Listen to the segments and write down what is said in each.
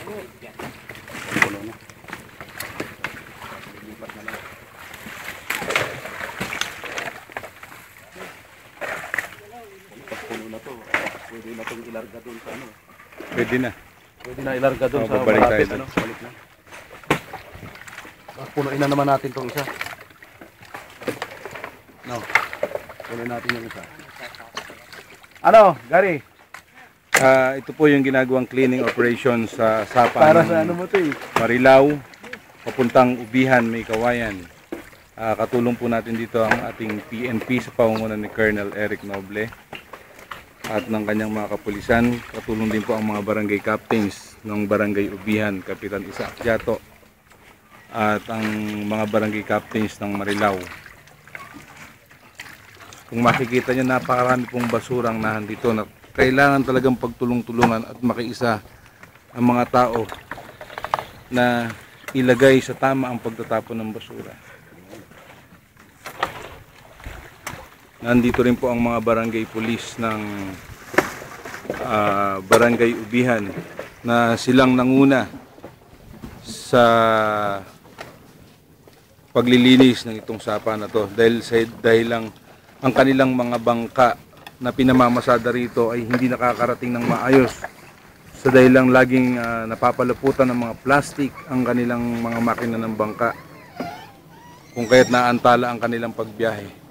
Puno na. Lipat na lang. Pag puno na to, pwede na itong ilarga doon sa ano. Pwede na. Pwede na ilarga doon Oh, sa malapit. Ano? Balik na. Ah, punuin na naman natin tong isa. No. Punuin natin yung isa. Ano, Gary? Ah, ito po yung ginagawang cleaning operation sa sapa Para sa ano mo to eh. Marilao, papuntang Ubihan, May Kawayan. Ah, katulong po natin dito ang ating PNP sa pamumuno ni Colonel Eric Noble at ng kanyang mga kapulisan. Katulong din po ang mga barangay captains ng barangay Ubihan, Kapitan Isa Akyato at ang mga barangay captains ng Marilao. Kung makikita nyo, napakarami pong basurang nahan dito na kailangan talagang pagtulong-tulungan at makiisa ang mga tao na ilagay sa tama ang pagtatapon ng basura. Nandito rin po ang mga barangay police ng ah, barangay Ubihan na silang nanguna sa paglilinis ng itong sapa na to dahil dahil lang ang kanilang mga bangka na pinamamasada rito ay hindi nakakarating ng maayos sa dahil lang laging ah, napapalaputan ng mga plastic ang kanilang mga makina ng bangka kung kaya't naantala ang kanilang pagbiyahe.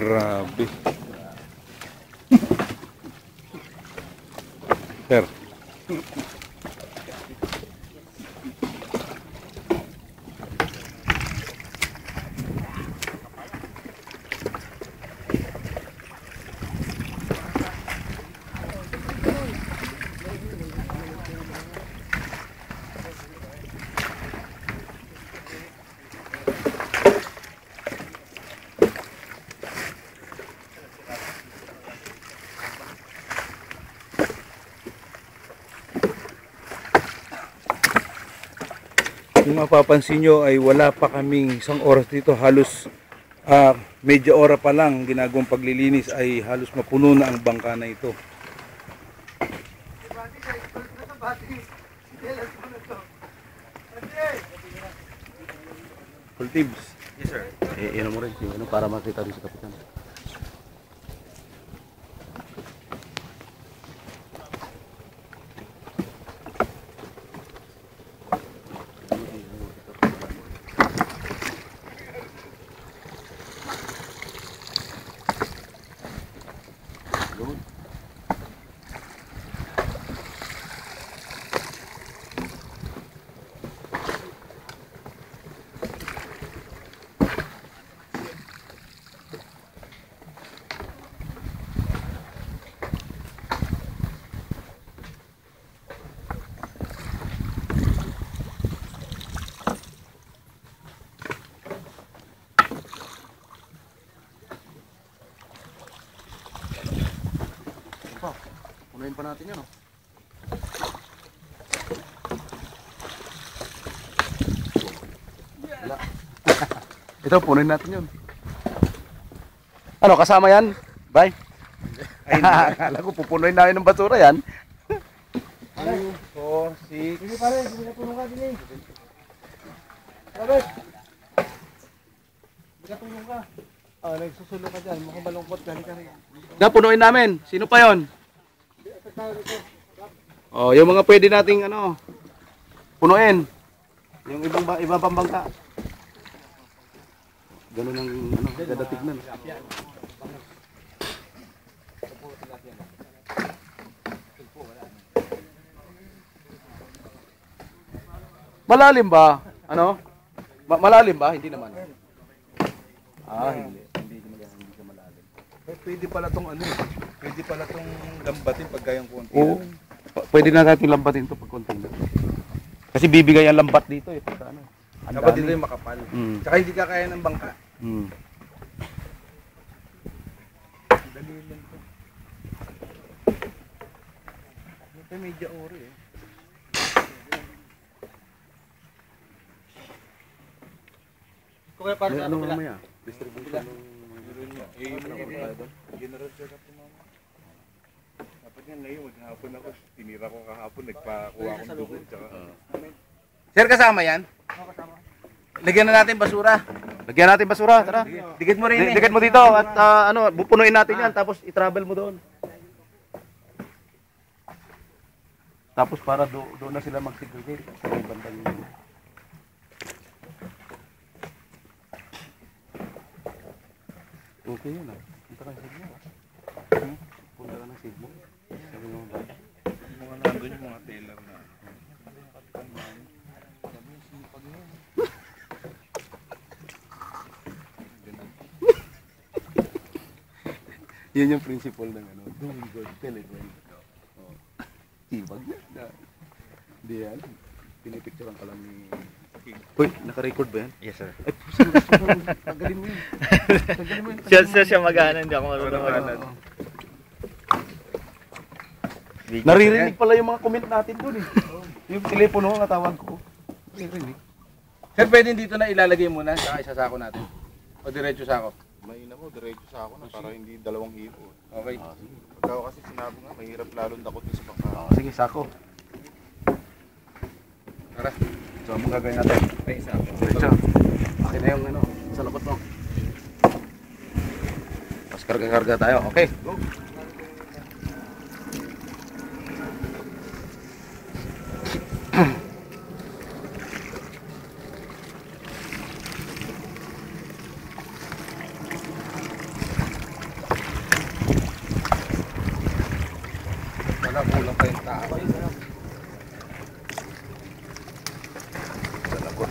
Grabe. Sir. Kung mapapansin nyo ay wala pa kaming isang oras dito. Halos ah, medya ora pa lang ginagawang paglilinis ay halos mapuno na ang bangka na ito. Full tips. Yes sir. Eh, ano mo rin, ano, para makita rin sa kapitan. Punuin pa natin yan oh. Wala. Ito, punuin natin yun. Ano, kasama yan? Bye. Ay, akala ko pupunuin namin ng basura yan. 2, 4, 6, Hindi pare, hindi na puno ka din eh. Robert! Hindi ka tulong ka. Ah, nagsusulo ka dyan. Mukhang malungkot. Galing ka rin. Na, punuin namin. Sino pa yon? Oh, yung mga pwede nating ano, punuin. Yung ibang ba, iba pang bangka. Ganun ang ano, ganda tignan. Malalim ba? Ano? Ma- malalim ba? Hindi naman. Ah, hindi. Hindi, hindi, hindi malalim. Eh, pwede pala tong ano eh. Pwede pala tong lambatin pag kayang konti. Oo. Pwede na natin lambatin to pag konti. Kasi bibigay ang lambat dito eh. Pagka ano. Ang Dapat dami. dito yung makapal. Mm. Tsaka hindi ka kaya ng bangka. Mm. Dali lang to. May media ori eh. Kung para sa ano kabila. mamaya? Distribution ng... Eh, general check up mo. Dapat nga ngayon, maghapon ako. Tinira ko kahapon, nagpakuha akong dugo. Tsaka, Sir, kasama yan? Lagyan na natin basura. Lagyan natin basura, tara. Dikit mo rin eh. Dikit mo dito at ah, ano, bupunuin natin yan tapos i-travel mo doon. Tapos para do, doon na sila mag-segregate sa may bandang yun. Okay yun ah. Punta ka ng Sigmo. Hmm? Punta ka ng Sigmo. Mga nandun yung mga tailor na. Yun yung principle ng ano, doing good, tell it well. Oh. Tibag na. Hindi yan. Pinipicturean ka lang ni... Uy, naka-record ba yan? Yes, sir. Ay, gusto mo? Tanggalin mo yun. Tanggalin mo yun. Siya, siya, mag-ano, hindi ako marunong. Naririnig pala yung mga comment natin dun eh. Yung telepono nga tawag ko. Naririnig. Sir, pwede dito na ilalagay muna sa isa sako natin. O diretso sako. May ina mo, diretso sa ako na para hindi dalawang hilo. Okay. Ah. Pagka kasi sinabi nga, mahirap lalong dakot sa bangka. Ah, sige, sako. Tara. So, ang gagawin natin. May isa ako. Diretso. Akin na yung ano, sa lakot mo. Mas karga-karga tayo. Okay, go. Wala, kulang pa yung tao. Sa lakot.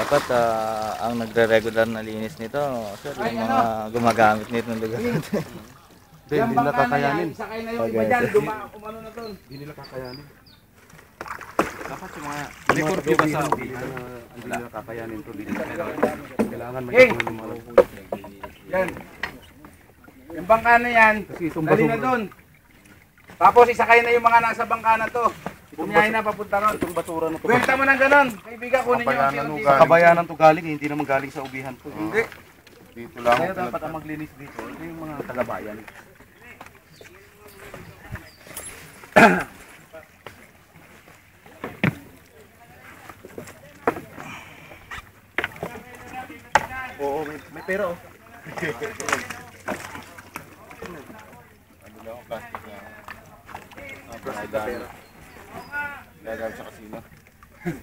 Dapat ah, ang nagre-regular na linis nito, sir, yung mga gumagamit nito ng lugar. Hindi, hindi nila kakayanin. Sakay na yung iba dyan, duma, umano na doon. Hindi nila kakayanin. Dapat yung mga May curfew ba sa Hindi nila kakayanin to dito. Kailangan may Hey! katulong mga Yan. Yung bangka na yan, dali na doon. Tapos isakay na yung mga nasa bangka na to. Bumiyahin na papunta ron. itong basura na to. Kwenta mo ng ganon. Kaibigan, kunin niyo ang Kabayanan tiro ng Sa kabayanan to galing, eh, hindi naman galing sa ubihan to. Hindi. Dito lang Kaya dapat ang maglinis dito, ito yung mga tagabayan. Oo, may, may pera oh. Ano lang ako, plastic lang. Ah, plastic na pera. Gagamit sa kasino.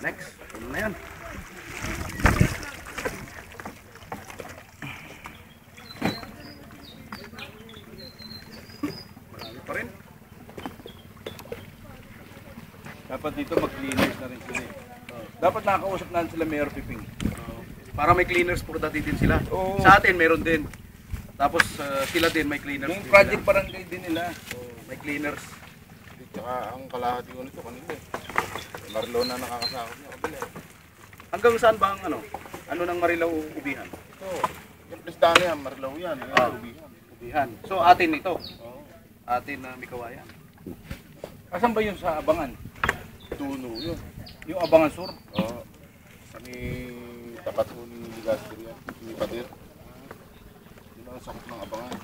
Next, ano na yan? Marami pa rin. Dapat dito mag-cleaners na rin sila. eh. Dapat nakakausap na sila Mayor Piping. Para may cleaners po dati din sila. Oo. Sa atin, meron din. Tapos uh, sila din may cleaners. Yung din project sila. barangay din nila. May cleaners. Tsaka ang kalahati ko nito kanila eh. Marlo na nakakasakot niya kabila eh. Hanggang saan ba ang ano? Ano nang Marilao ubihan? Ito, yung plistano yan, Marlaw yan. Yan, Ah. ubihan. Ubihan. So atin ito. Oo. Atin na may kawayan. Asan ba yun sa Abangan? Tuno yun. Yung Abangan Sur? Oo. Kami tapat ko ni Ligaster yan. Ni Padir. Yun ang sakot ng abangan.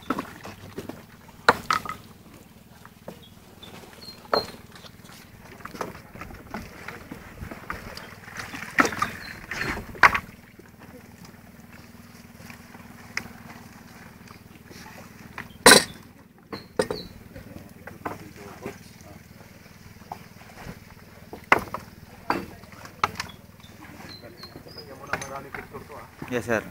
Yes, sir.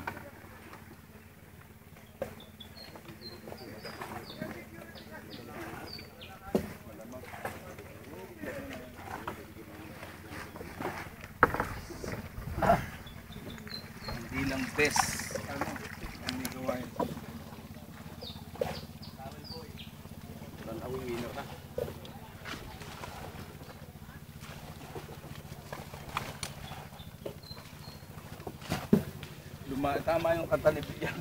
Hindi lang best. Luma, tama yung kanta ni Bian.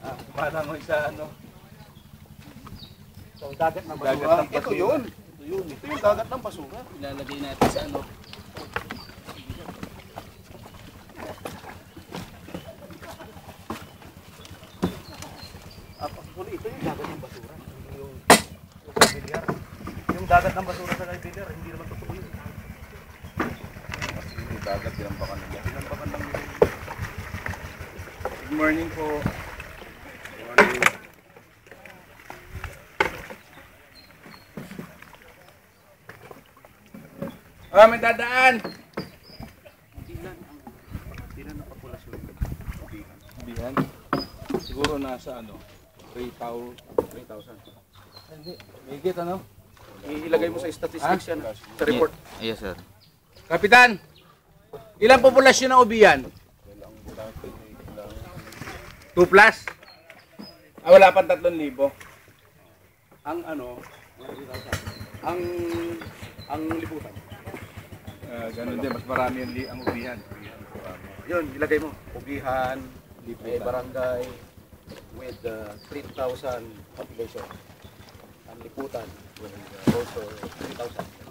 Ah, Parang sa ano. So, dagat Dagat basura. ng Ito yun. Ito yun. Ito yung dagat ng basura. Ilalagay natin sa ano. Actually, ito yung dagat ng basura. Yung yung Kaibilyar. Yung dagat ng basura sa Kaibilyar, hindi naman totoo yun. Dagat, tinampakan nila. Tinampakan lang yun. Good morning po. Morning. Ah, may dadaan! Ilan ang ilan ang populasyon ng Bihan? Bihan. Siguro nasa ano, 3,000. 3,000. Hindi, may get ano? Ilagay mo sa statistics yan, sa report. Yes, sir. Kapitan! Ilang populasyon ng Ubiyan? 2 plus? Ah, wala pang 3,000. Ang ano, ang ang liputan. Ah, ganun din, mas marami li- ang Ubiyan. Yun, ilagay mo. Ubihan, may barangay with uh, 3,000 population. Ang liputan with uh, also 3,000.